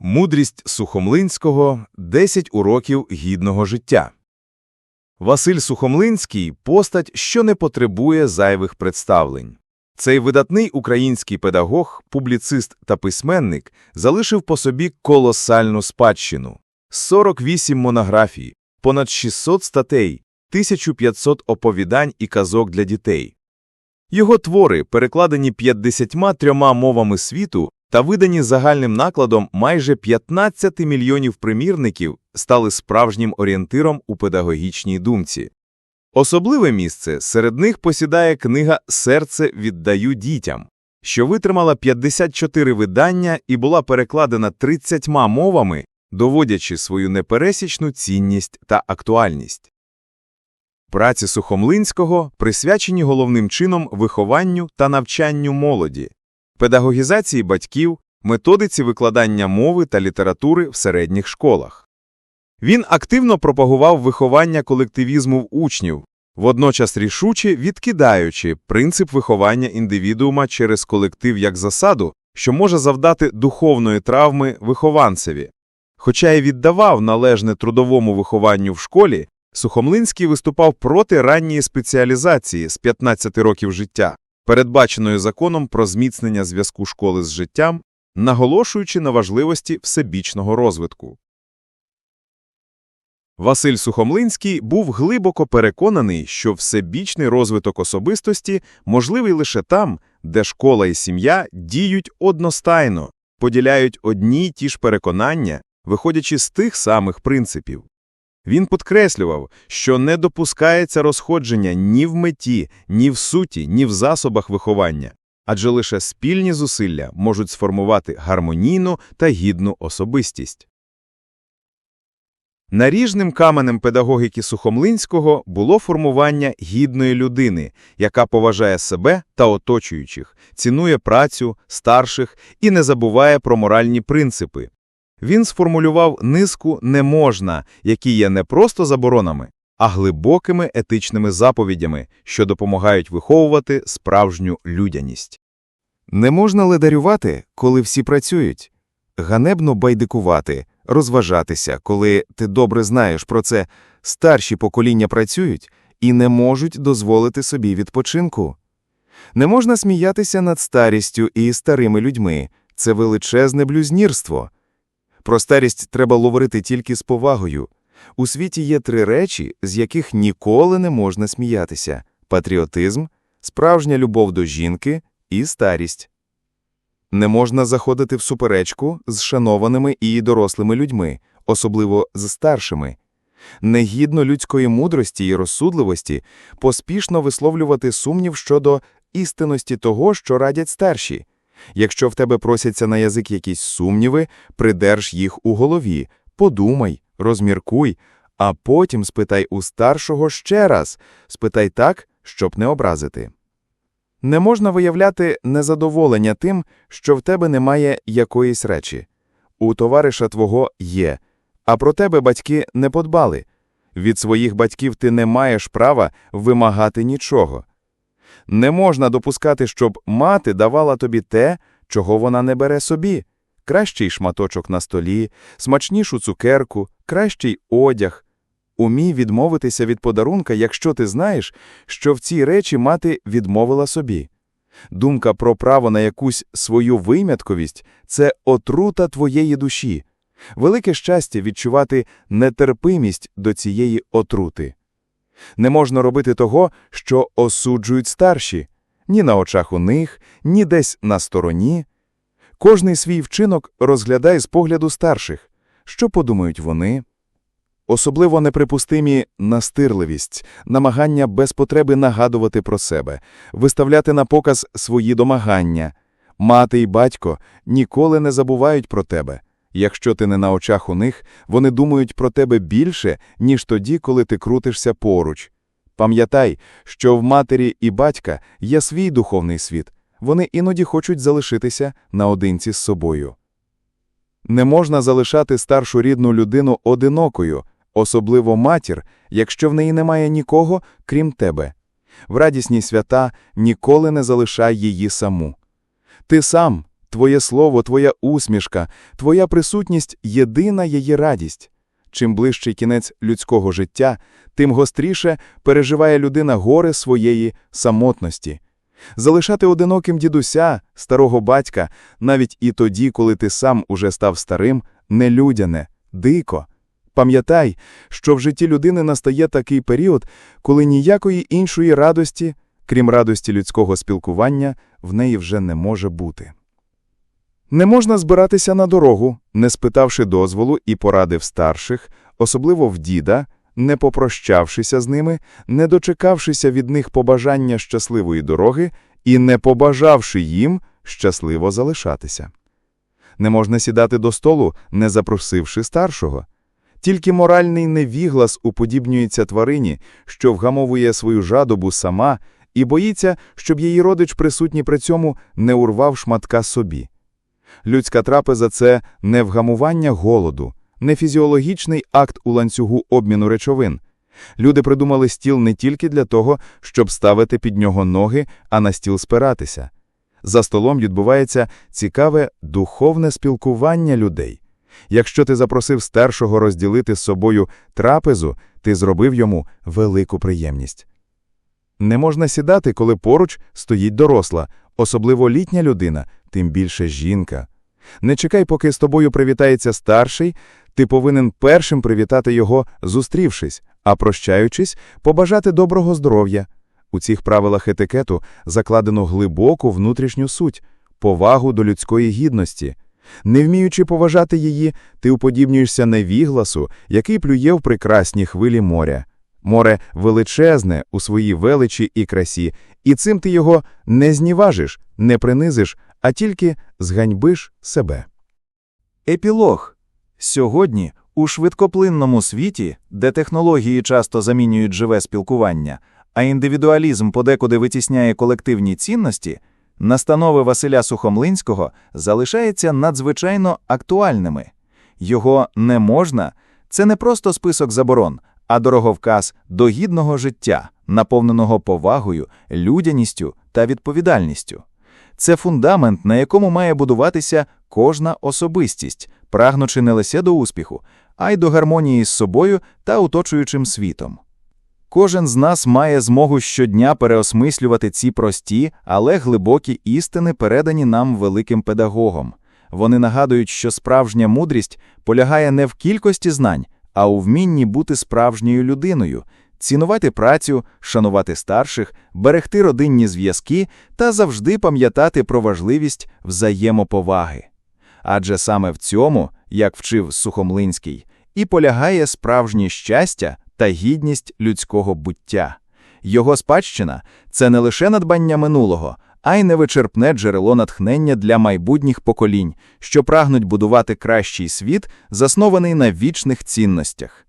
Мудрість Сухомлинського 10 уроків гідного життя. Василь Сухомлинський – постать, що не потребує зайвих представлень. Цей видатний український педагог, публіцист та письменник залишив по собі колосальну спадщину. 48 монографій, понад 600 статей, 1500 оповідань і казок для дітей. Його твори, перекладені 53 мовами світу та видані загальним накладом майже 15 мільйонів примірників, стали справжнім орієнтиром у педагогічній думці. Особливе місце серед них посідає книга «Серце віддаю дітям», що витримала 54 видання і була перекладена 30 мовами, доводячи свою непересічну цінність та актуальність. Праці Сухомлинського присвячені головним чином вихованню та навчанню молоді, педагогізації батьків, методиці викладання мови та літератури в середніх школах. Він активно пропагував виховання колективізму в учнів, водночас рішуче відкидаючи принцип виховання індивідуума через колектив як засаду, що може завдати духовної травми вихованцеві. Хоча й віддавав належне трудовому вихованню в школі, Сухомлинський виступав проти ранньої спеціалізації з 15 років життя, передбаченої законом про зміцнення зв'язку школи з життям, наголошуючи на важливості всебічного розвитку. Василь Сухомлинський був глибоко переконаний, що всебічний розвиток особистості можливий лише там, де школа і сім'я діють одностайно, поділяють одні й ті ж переконання, виходячи з тих самих принципів. Він підкреслював, що не допускається розходження ні в меті, ні в суті, ні в засобах виховання, адже лише спільні зусилля можуть сформувати гармонійну та гідну особистість. Наріжним каменем педагогіки Сухомлинського було формування гідної людини, яка поважає себе та оточуючих, цінує працю, старших і не забуває про моральні принципи. Він сформулював низку «не можна», які є не просто заборонами, а глибокими етичними заповідями, що допомагають виховувати справжню людяність. Не можна ледарювати, коли всі працюють, ганебно байдикувати, розважатися, коли ти добре знаєш про це, старші покоління працюють і не можуть дозволити собі відпочинку. Не можна сміятися над старістю і старими людьми, це величезне блюзнірство. Про старість треба говорити тільки з повагою. У світі є три речі, з яких ніколи не можна сміятися: патріотизм, справжня любов до жінки і старість. Не можна заходити в суперечку з шанованими і дорослими людьми, особливо з старшими. Негідно людської мудрості і розсудливості поспішно висловлювати сумнів щодо істинності того, що радять старші. Якщо в тебе просяться на язик якісь сумніви, придерж їх у голові, подумай, розміркуй, а потім спитай у старшого ще раз, спитай так, щоб не образити. Не можна виявляти незадоволення тим, що в тебе немає якоїсь речі. У товариша твого є, а про тебе батьки не подбали. Від своїх батьків ти не маєш права вимагати нічого. Не можна допускати, щоб мати давала тобі те, чого вона не бере собі. Кращий шматочок на столі, смачнішу цукерку, кращий одяг. Умій відмовитися від подарунка, якщо ти знаєш, що в цій речі мати відмовила собі. Думка про право на якусь свою вимятковість це отрута твоєї душі. Велике щастя відчувати нетерпимість до цієї отрути. Не можна робити того, що осуджують старші, ні на очах у них, ні десь на стороні. Кожний свій вчинок розглядай з погляду старших, що подумають вони. Особливо неприпустимі настирливість, намагання без потреби нагадувати про себе, виставляти на показ свої домагання. Мати і батько ніколи не забувають про тебе. Якщо ти не на очах у них, вони думають про тебе більше, ніж тоді, коли ти крутишся поруч. Пам'ятай, що в матері і батька є свій духовний світ, вони іноді хочуть залишитися наодинці з собою. Не можна залишати старшу рідну людину одинокою, особливо матір, якщо в неї немає нікого, крім тебе. В радісні свята ніколи не залишай її саму. Ти сам Твоє слово, твоя усмішка, твоя присутність – єдина її радість. Чим ближчий кінець людського життя, тим гостріше переживає людина горе своєї самотності. Залишати одиноким дідуся, старого батька, навіть і тоді, коли ти сам уже став старим, нелюдяне, дико. Пам'ятай, що в житті людини настає такий період, коли ніякої іншої радості, крім радості людського спілкування, в неї вже не може бути. Не можна збиратися на дорогу, не спитавши дозволу і порадив старших, особливо в діда, не попрощавшися з ними, не дочекавшися від них побажання щасливої дороги і не побажавши їм щасливо залишатися. Не можна сідати до столу, не запросивши старшого. Тільки моральний невіглас уподібнюється тварині, що вгамовує свою жадобу сама і боїться, щоб її родич присутній при цьому не урвав шматка собі. Людська трапеза – це не вгамування голоду, не фізіологічний акт у ланцюгу обміну речовин. Люди придумали стіл не тільки для того, щоб ставити під нього ноги, а на стіл спиратися. За столом відбувається цікаве духовне спілкування людей. Якщо ти запросив старшого розділити з собою трапезу, ти зробив йому велику приємність. Не можна сідати, коли поруч стоїть доросла, особливо літня людина, тим більше жінка. Не чекай, поки з тобою привітається старший, ти повинен першим привітати його, зустрівшись, а прощаючись, побажати доброго здоров'я. У цих правилах етикету закладено глибоку внутрішню суть, повагу до людської гідності. Не вміючи поважати її, ти уподібнюєшся невігласу, який плює в прекрасні хвилі моря. Море величезне у своїй величі і красі, і цим ти його не зніважиш, не принизиш, а тільки зганьбиш себе. Епілог. Сьогодні, у швидкоплинному світі, де технології часто замінюють живе спілкування, а індивідуалізм подекуди витісняє колективні цінності, настанови Василя Сухомлинського залишаються надзвичайно актуальними. Його «не можна» – це не просто список заборон, а дороговказ до гідного життя, наповненого повагою, людяністю та відповідальністю. Це фундамент, на якому має будуватися кожна особистість, прагнучи не лише до успіху, а й до гармонії з собою та оточуючим світом. Кожен з нас має змогу щодня переосмислювати ці прості, але глибокі істини, передані нам великим педагогом. Вони нагадують, що справжня мудрість полягає не в кількості знань, а у вмінні бути справжньою людиною, цінувати працю, шанувати старших, берегти родинні зв'язки та завжди пам'ятати про важливість взаємоповаги. Адже саме в цьому, як вчив Сухомлинський, і полягає справжнє щастя та гідність людського буття. Його спадщина це не лише надбання минулого, а й невичерпне джерело натхнення для майбутніх поколінь, що прагнуть будувати кращий світ, заснований на вічних цінностях.